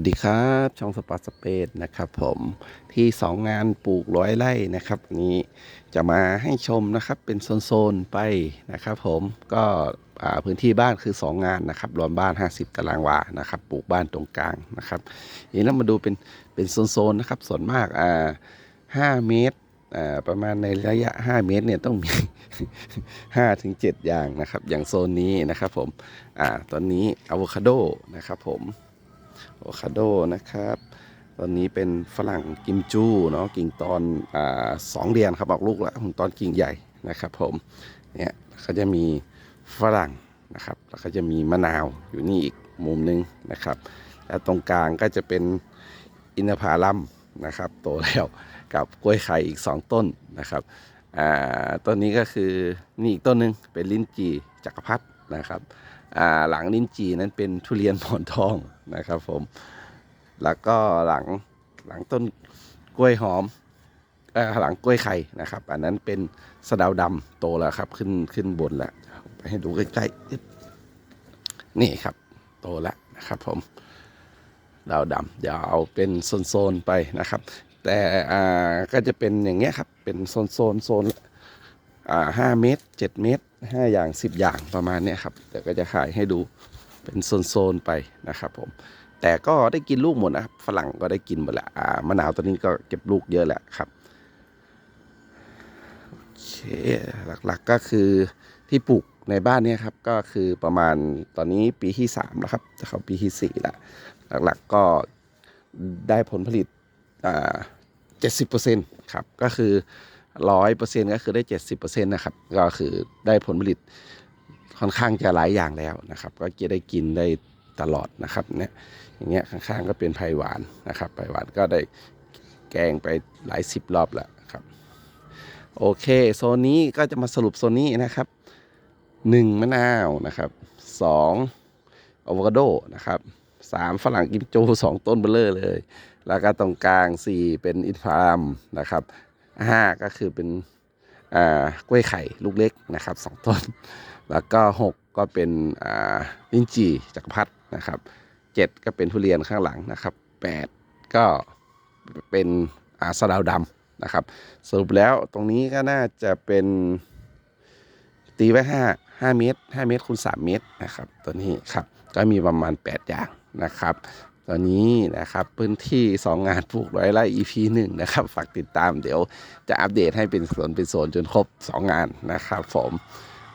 วัสดีครับช่องสปอร์ตสเปซนะครับผมที่สองงานปลูกร้อยไร่นะครับนี้จะมาให้ชมนะครับเป็นโซนๆไปนะครับผมก็พื้นที่บ้านคือ 2 งานนะครับรวมบ้าน 50 ตารางวานะครับปลูกบ้านตรงกลางนะครับทีนี้เรามาดูเป็นเป็นโซนๆนะครับส่วนมากอ่า5เมตรอ่าประมาณในระยะ 5 เมตรเนี่ยต้องมี 5 ถึง 7 อย่างนะครับ อย่างโซนนี้นะครับผมอ่าตอนนี้อะโวคาโดนะครับผม โอคาโดนะครับ ตอนนี้เป็นฝรั่งกิมจูเนาะกิ่งตอนอ่าสองเดือนครับออกลูกแล้วตอนกิ่งใหญ่นะครับ ผมเนี่ยเขาจะมีฝรั่งนะครับ แล้วก็จะมีมะนาวอยู่นี่อีกมุมหนึงนะครับ แล้วตรงกลางก็จะเป็นอินทผลัมนะครับโตแล้วกับกล้วยไข่อีก 2 ต้นนะครับต้นนี้ก็คือนี่อีกต้นหนึ่งเป็นลิ้นจี่จักรพรรดิ นะครับหลังลิ้นจี่นั้นเป็นทุเรียนหมอนทองนะครับผมแล้วก็หลังหลังต้นกล้วยหอมอหลังกล้วยไข่นะครับ อันนั้นเป็นสะดาวดำโตแล้วครับ ขึ้นขึ้นบนแล้วไปให้ดูใกล้ๆนี่ครับ โตแล้วนะครับผมดาวดำเดี๋ยวเอาเป็นโซนๆไปนะครับ แต่อ่าก็จะเป็นอย่างเงี้ยครับ เป็นโซนโซนโซนอ่าห้าเมตรเจ็ดเมตร ห้าอย่างสิบอย่างประมาณนี้ครับเดี๋ยวก็จะขายให้ดูเป็นโซนๆไปนะครับผมแต่ก็ได้กินลูกหมดนะครับฝรั่งก็ได้กินหมดละอ่ามะนาวตัวนี้ก็เก็บลูกเยอะแหละครับโอเคหลักๆก็คือที่ปลูกในบ้านเนี่ยครับก็คือประมาณตอนนี้ปีที่สามแล้วครับจะเข้าปีที่สี่ล้วหลักๆก็ได้ผลผลิตอ่าเจ็ดสิบเปอร์เซ็นต์ครับก็คือ ร้อยเปอร์เซ็นก็คือได้เจ็ดสิบเปอร์เซ็นต์นะครับ ก็คือได้ผลผลิตค่อนข้างจะหลายอย่างแล้วนะครับ ก็จะได้กินได้ตลอดนะครับเนี่ยอย่างเงี้ยข้างๆก็เป็นไผ่หวานนะครับไผ่หวานก็ได้แกงไปหลายสิบรอบแล้วครับ โอเคโซนนี้ก็จะมาสรุปโซนนี้นะครับหนึ่งมะนาวนะครับสองอะโวคาโดนะครับสามฝรั่งกิมจูสองต้นเบลเลอร์เลย แล้วก็ตรงกลางสี่เป็นอินทผลัมนะครับ ห้าก็คือเป็นกล้วยไข่ลูกเล็กนะครับสองต้น แล้วก็หกก็เป็นลิ้นจี่จักรพรรดินะครับเจ็ดก็เป็นทุเรียนข้างหลังนะครับแปดก็เป็นอาสดาวดำนะครับสรุปแล้วตรงนี้ก็น่าจะเป็นตีไว้ห้าห้าเมตรห้าเมตรคูณสามเมตรนะครับตัวนี้ครับก็มีประมาณแปดอย่างนะครับ ตอนนี้นะครับพื้นที่ 2 งานปลูกร้อยไร่ EP 1 นะครับ ฝากติดตามเดี๋ยวจะอัปเดตให้เป็นโซนเป็นโซนจนครบ 2 งานนะครับผม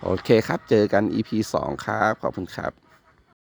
โอเคครับ เจอกัน EP 2 ครับ ขอบคุณครับ